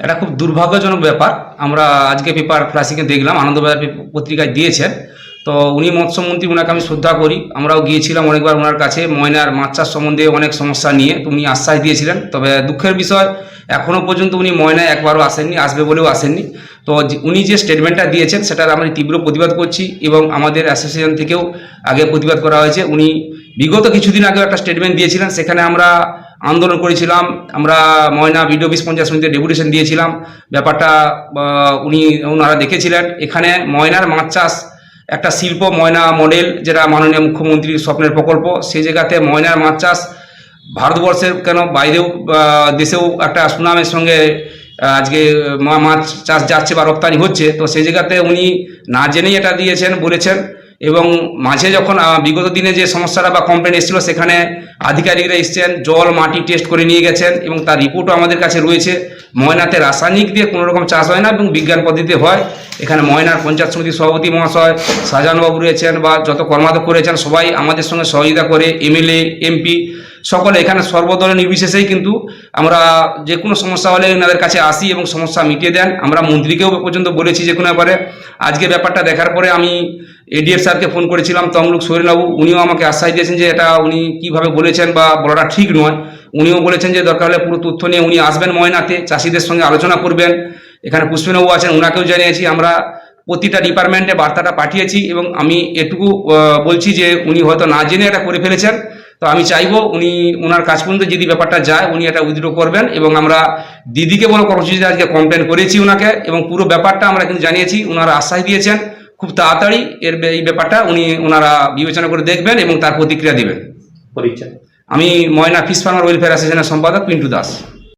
এটা খুব দুর্ভাগ্যজনক ব্যাপার। আমরা আজকে পেপার ফ্লাশিংয়ে দেখলাম, আনন্দবাজার পত্রিকায় দিয়েছেন। তো উনি মৎস্যমন্ত্রী ওনাকে আমি শ্রদ্ধা করি। আমরাও গিয়েছিলাম অনেকবার ওনার কাছে, ময়নার মাছ চাষ সম্বন্ধে অনেক সমস্যা নিয়ে। তো উনি আশ্বাস দিয়েছিলেন। তবে দুঃখের বিষয় এখনও পর্যন্ত উনি ময়নায় একবারও আসেননি, আসবে বলেও আসেননি। তো উনি যে স্টেটমেন্টটা দিয়েছেন, সেটার আমরা তীব্র প্রতিবাদ করছি এবং আমাদের অ্যাসোসিয়েশন থেকেও আগে প্রতিবাদ করা হয়েছে। উনি বিগত কিছুদিন আগে একটা স্টেটমেন্ট দিয়েছিলেন, সেখানে আমরা আন্দোলন করেছিলাম। আমরা ময়না বিডিও অফিস পঞ্চায়েত সমিতিতে ডেপুটেশন দিয়েছিলাম। ব্যাপারটা উনি, ওনারা দেখেছিলেন। এখানে ময়নার মাছ চাষ একটা শিল্প ময়না মডেল, যেটা মাননীয় মুখ্যমন্ত্রীর স্বপ্নের প্রকল্প। সেই জায়গাতে ময়নার মাছ চাষ ভারতবর্ষের কেন বাইরেও দেশেও একটা সুনামের সঙ্গে আজকে মাছ চাষ যাচ্ছে বা রপ্তানি হচ্ছে। তো সেই জায়গাতে উনি না জেনেই এটা দিয়েছেন, বলেছেন। এবং মাঝে যখন বিগত দিনে যে সমস্যাটা বা কমপ্লেন এসেছিল, সেখানে আধিকারিকরা এসছেন, জল, মাটি টেস্ট করে নিয়ে গেছেন এবং তার রিপোর্টও আমাদের কাছে রয়েছে। ময়নাতে রাসায়নিক দিয়ে কোনো রকম চাষ হয় না এবং বিজ্ঞান পদ্ধতিতে হয়। এখানে ময়নার পঞ্চায়েত সমিতির সভাপতি মহাশয় শাহজাহানবাবু রয়েছেন বা যত কর্মাধ্যক্ষ রয়েছেন, সবাই আমাদের সঙ্গে সহযোগিতা করে, এমএলএ, এমপি সকলে এখানে সর্বদলীয় নির্বিশেষেই কিন্তু আমরা যে কোনো সমস্যা হলে এনাদের কাছে আসি এবং সমস্যা মিটিয়ে দেন। আমরা মন্ত্রীকেও পর্যন্ত বলেছি যে কোনো ব্যাপারে। আজকে ব্যাপারটা দেখার পরে আমি এডিএফ স্যারকে ফোন করেছিলাম, তমলুক সোহেলবাবু উনিও আমাকে আশ্বাস দিয়েছেন যে এটা উনি কীভাবে বলেছেন বা বলাটা ঠিক নয়। উনিও বলেছেন যে দরকার হলে পুরো তথ্য নিয়ে উনি আসবেন ময়নাতে, চাষিদের সঙ্গে আলোচনা করবেন। এখানে পুষ্পিনবাবু আছেন ওনাকেও জানিয়েছি। আমরা প্রতিটা ডিপার্টমেন্টে বার্তাটা পাঠিয়েছি এবং আমি এটুকু বলছি যে উনি হয়তো না জেনে এটা করে ফেলেছেন। তো আমি চাইব উনি ওনার কাজ পর্যন্ত যদি ব্যাপারটা যায় উনি এটা উইথড্র করবেন এবং আমরা দিদিকে বলে কর্মসূচিতে আজকে কমপ্লেন করেছি ওনাকে এবং পুরো ব্যাপারটা আমরা কিন্তু জানিয়েছি ওনারা আশ্বাস দিয়েছেন। খুব তাড়াতাড়ি এর এই ব্যাপারটা উনি ওনারা বিবেচনা করে দেখবেন এবং তার প্রতিক্রিয়া দেবেন। পরিচয় আমি ময়না ফিস ফার্মার ওয়েলফেয়ার অ্যাসোসিয়েশনের সম্পাদক পিন্টু দাস।